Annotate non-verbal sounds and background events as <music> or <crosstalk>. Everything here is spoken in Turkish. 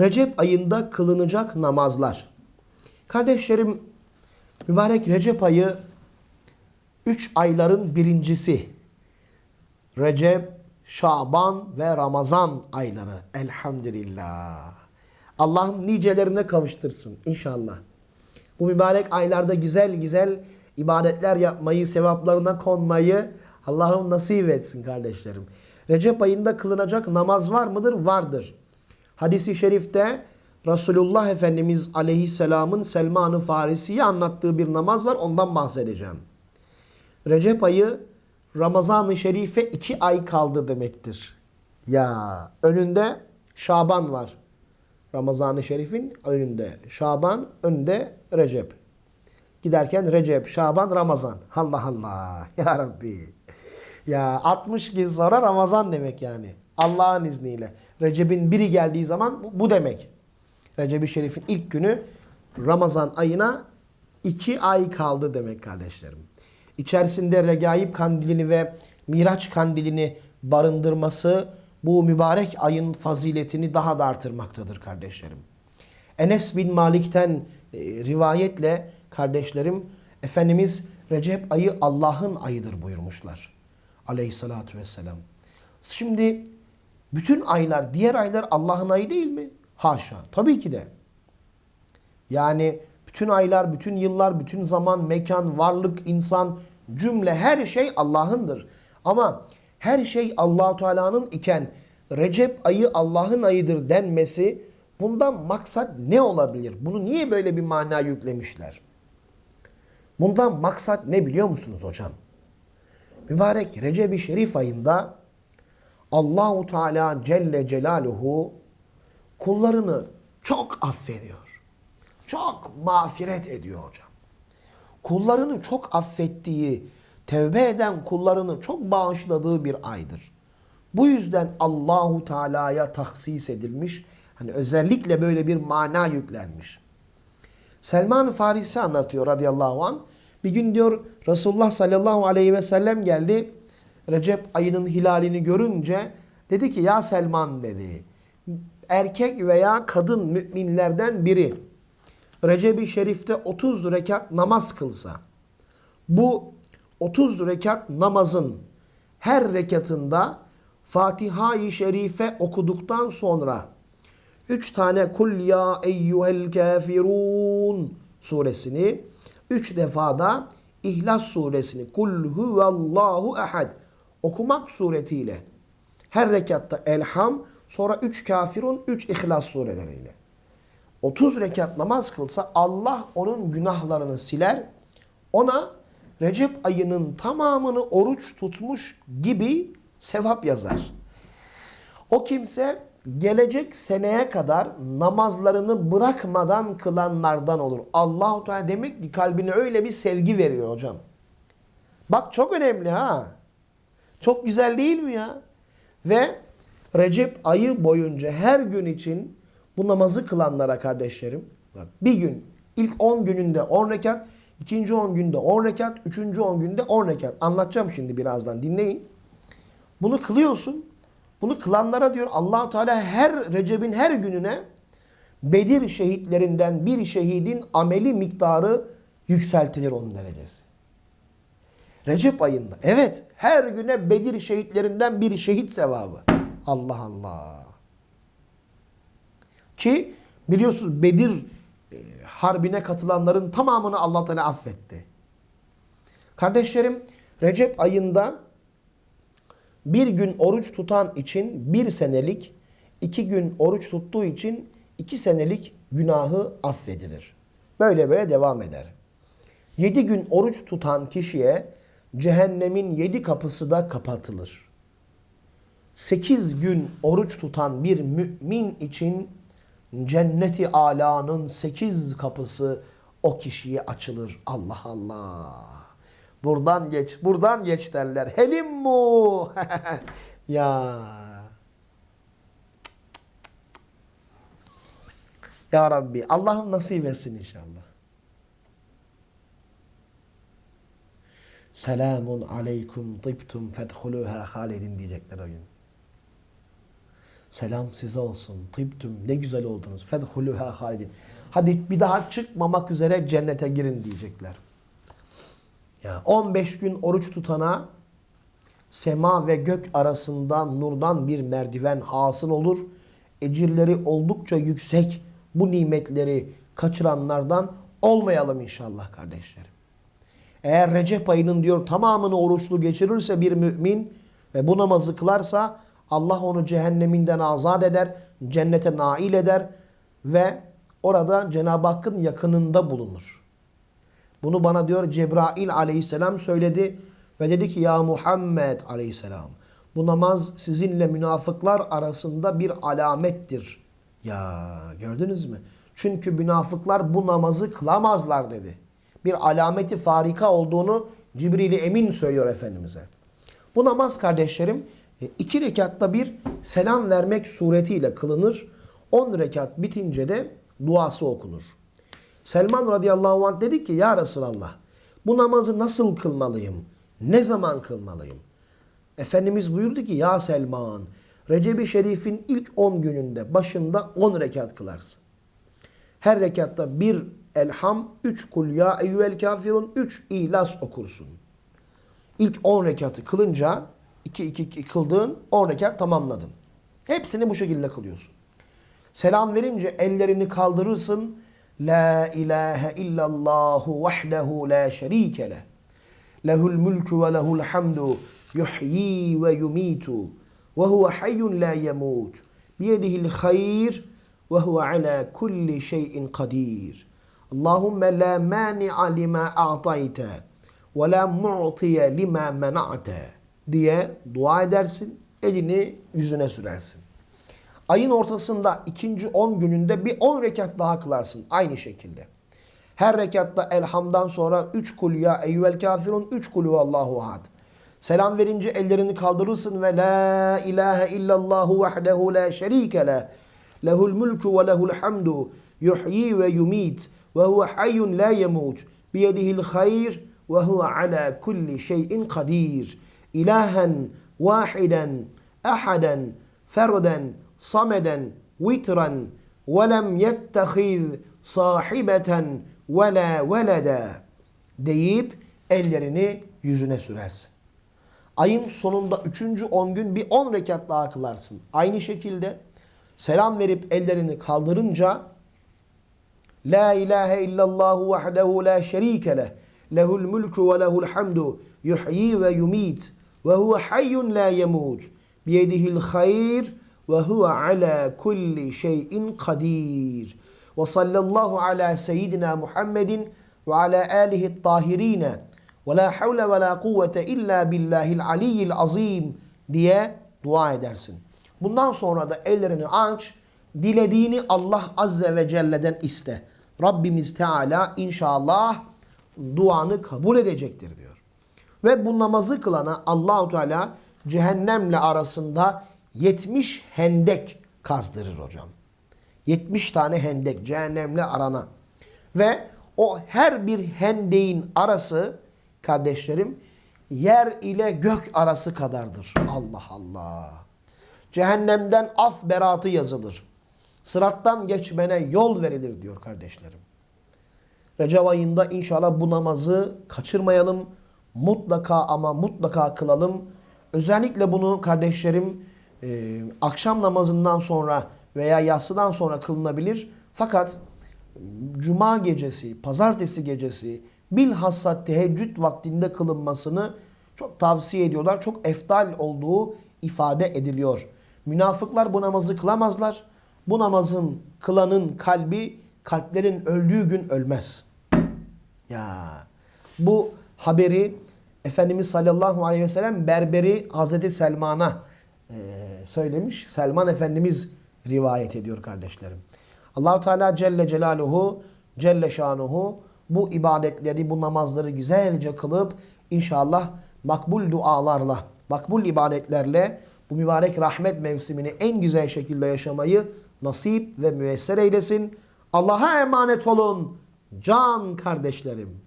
Recep ayında kılınacak namazlar. Kardeşlerim, mübarek Recep ayı üç ayların birincisi. Recep, Şaban ve Ramazan ayları. Elhamdülillah. Allah'ım nicelerine kavuştursun inşallah. Bu mübarek aylarda güzel güzel ibadetler yapmayı, sevaplarına konmayı Allah'ım nasip etsin kardeşlerim. Recep ayında kılınacak namaz var mıdır? Vardır. Hadis-i şerifte Resulullah Efendimiz Aleyhisselam'ın Selman-ı Farisi'ye anlattığı bir namaz var. Ondan bahsedeceğim. Recep ayı Ramazan-ı Şerif'e iki ay kaldı demektir. Ya önünde Şaban var. Ramazan-ı Şerif'in önünde Şaban, önünde Recep. Giderken Recep, Şaban, Ramazan. Allah Allah. <laughs> Ya Rabbi. Ya 60 gün sonra Ramazan demek yani. Allah'ın izniyle. Recep'in biri geldiği zaman bu- bu demek. Recep-i Şerif'in ilk günü Ramazan ayına iki ay kaldı demek kardeşlerim. İçerisinde Regaib kandilini ve Miraç kandilini barındırması bu mübarek ayın faziletini daha da artırmaktadır kardeşlerim. Enes bin Malik'ten e, rivayetle kardeşlerim Efendimiz Recep ayı Allah'ın ayıdır buyurmuşlar. Aleyhissalatü vesselam. Şimdi bütün aylar, diğer aylar Allah'ın ayı değil mi? Haşa. Tabii ki de. Yani bütün aylar, bütün yıllar, bütün zaman, mekan, varlık, insan, cümle her şey Allah'ındır. Ama her şey Allahu Teala'nın iken Recep ayı Allah'ın ayıdır denmesi bundan maksat ne olabilir? Bunu niye böyle bir mana yüklemişler? Bundan maksat ne biliyor musunuz hocam? Mübarek Recep-i Şerif ayında Allahu Teala Celle Celaluhu kullarını çok affediyor. Çok mağfiret ediyor hocam. Kullarını çok affettiği, tevbe eden kullarını çok bağışladığı bir aydır. Bu yüzden Allahu Teala'ya tahsis edilmiş, hani özellikle böyle bir mana yüklenmiş. Selman Farisi anlatıyor radıyallahu an. Bir gün diyor Resulullah sallallahu aleyhi ve sellem geldi. Recep ayının hilalini görünce dedi ki ya Selman dedi. Erkek veya kadın müminlerden biri Recep-i Şerif'te 30 rekat namaz kılsa bu 30 rekat namazın her rekatında Fatiha-i Şerife okuduktan sonra üç tane Kul ya eyyuhel kafirun suresini üç defada İhlas suresini Kul huvallahu ehad okumak suretiyle her rekatta Elham sonra üç kafirun üç İhlas sureleriyle 30 rekat namaz kılsa Allah onun günahlarını siler. Ona Recep ayının tamamını oruç tutmuş gibi sevap yazar. O kimse gelecek seneye kadar namazlarını bırakmadan kılanlardan olur. Allahu Teala demek ki kalbine öyle bir sevgi veriyor hocam. Bak çok önemli ha. Çok güzel değil mi ya? Ve Recep ayı boyunca her gün için bu namazı kılanlara kardeşlerim bir gün ilk 10 gününde 10 rekat, ikinci 10 günde 10 rekat, üçüncü 10 günde 10 rekat. Anlatacağım şimdi birazdan dinleyin. Bunu kılıyorsun. Bunu kılanlara diyor Allahu Teala her Recep'in her gününe Bedir şehitlerinden bir şehidin ameli miktarı yükseltilir onun derecesi. Recep ayında. Evet, her güne Bedir şehitlerinden bir şehit sevabı. Allah Allah. Ki biliyorsunuz Bedir e, harbine katılanların tamamını Allah Teala affetti. Kardeşlerim, Recep ayında bir gün oruç tutan için bir senelik, iki gün oruç tuttuğu için iki senelik günahı affedilir. Böyle böyle devam eder. Yedi gün oruç tutan kişiye cehennemin yedi kapısı da kapatılır. Sekiz gün oruç tutan bir mümin için cenneti alanın sekiz kapısı o kişiye açılır. Allah Allah. Buradan geç, buradan geç derler. Helim mu? <laughs> ya. Ya Rabbi Allah'ım nasip etsin inşallah. Selamun aleykum tıbtum fedhuluha halidin diyecekler o gün. Selam size olsun. Tıptüm ne güzel oldunuz. Fedhuluha halidin. Hadi bir daha çıkmamak üzere cennete girin diyecekler. Ya 15 gün oruç tutana sema ve gök arasında nurdan bir merdiven hasıl olur. Ecirleri oldukça yüksek bu nimetleri kaçıranlardan olmayalım inşallah kardeşlerim. Eğer Recep ayının diyor tamamını oruçlu geçirirse bir mümin ve bu namazı kılarsa Allah onu cehenneminden azat eder, cennete nail eder ve orada Cenab-ı Hakk'ın yakınında bulunur. Bunu bana diyor Cebrail aleyhisselam söyledi ve dedi ki ya Muhammed aleyhisselam bu namaz sizinle münafıklar arasında bir alamettir. Ya gördünüz mü? Çünkü münafıklar bu namazı kılamazlar dedi. Bir alameti farika olduğunu Cibril-i Emin söylüyor Efendimiz'e. Bu namaz kardeşlerim e, iki rekatta bir selam vermek suretiyle kılınır. On rekat bitince de duası okunur. Selman radıyallahu anh dedi ki ya Resulallah bu namazı nasıl kılmalıyım? Ne zaman kılmalıyım? Efendimiz buyurdu ki ya Selman Recep-i Şerif'in ilk 10 gününde başında 10 rekat kılarsın. Her rekatta bir elham, 3 kul ya eyyüel kafirun, 3 ilas okursun. İlk 10 rekatı kılınca 2 2 2 kıldığın 10 rekat tamamladın. Hepsini bu şekilde kılıyorsun. Selam verince ellerini kaldırırsın. La ilahe illallahu vahdehu la şerike leh. Lehul mulku ve lehul hamdu yuhyi ve yumitu ve huve hayyun la yemut. Biyedihil hayr ve huve ala kulli şeyin kadir. Allahümme la mani'a lima a'tayte ve la mu'tiye lima mena'te diye dua edersin. Elini yüzüne sürersin. Ayın ortasında ikinci 10 gününde bir 10 rekat daha kılarsın aynı şekilde. Her rekatta elhamdan sonra 3 kul ya eyyüvel kafirun 3 kul Allahu ahad. Selam verince ellerini kaldırırsın ve la ilahe illallahu vahdehu la şerike le. Lehul mulku ve lehul hamdu yuhyi ve yumit ve huve hayyun la yemut biyedihil hayr ve huve ala kulli şeyin kadir. İlahen, vahiden, ahaden, ferden, sameden, vitran ve lem yettehiz sahibeten ve la velede deyip ellerini yüzüne sürersin. Ayın sonunda üçüncü on gün bir on rekat daha kılarsın. Aynı şekilde selam verip ellerini kaldırınca La ilahe illallahu vahdehu la şerike leh. Lehul mulku ve lehul hamdu. Yuhyi ve yumit. Ve huve hayyun la yemut. Biyedihil hayr ve huve ala kulli şeyin kadir. Ve sallallahu ala seyyidina Muhammedin ve ala alihi tahirine ve la havle ve la kuvvete illa billahil aliyyil azim diye dua edersin. Bundan sonra da ellerini aç, dilediğini Allah Azze ve Celle'den iste. Rabbimiz Teala inşallah duanı kabul edecektir diyor. Ve bu namazı kılana Allahu Teala cehennemle arasında 70 hendek kazdırır hocam. 70 tane hendek cehennemle arana. Ve o her bir hendeğin arası kardeşlerim yer ile gök arası kadardır. Allah Allah. Cehennemden af beratı yazılır. Sırattan geçmene yol verilir diyor kardeşlerim. Recep ayında inşallah bu namazı kaçırmayalım. Mutlaka ama mutlaka kılalım. Özellikle bunu kardeşlerim e, akşam namazından sonra veya yatsıdan sonra kılınabilir. Fakat cuma gecesi, pazartesi gecesi bilhassa teheccüd vaktinde kılınmasını çok tavsiye ediyorlar. Çok eftal olduğu ifade ediliyor. Münafıklar bu namazı kılamazlar. Bu namazın kılanın kalbi kalplerin öldüğü gün ölmez. Ya bu haberi Efendimiz sallallahu aleyhi ve sellem berberi Hazreti Selman'a e, söylemiş. Selman Efendimiz rivayet ediyor kardeşlerim. Allahu Teala Celle Celaluhu Celle Şanuhu bu ibadetleri, bu namazları güzelce kılıp inşallah makbul dualarla, makbul ibadetlerle bu mübarek rahmet mevsimini en güzel şekilde yaşamayı nasip ve müyesser eylesin. Allah'a emanet olun can kardeşlerim.